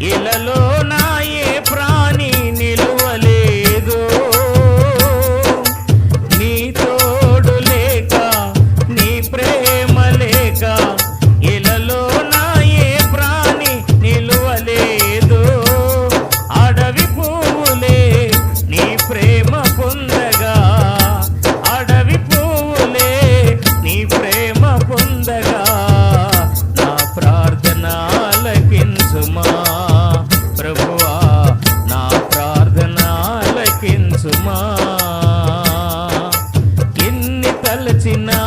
ఇళ్ళలో నా తలచినా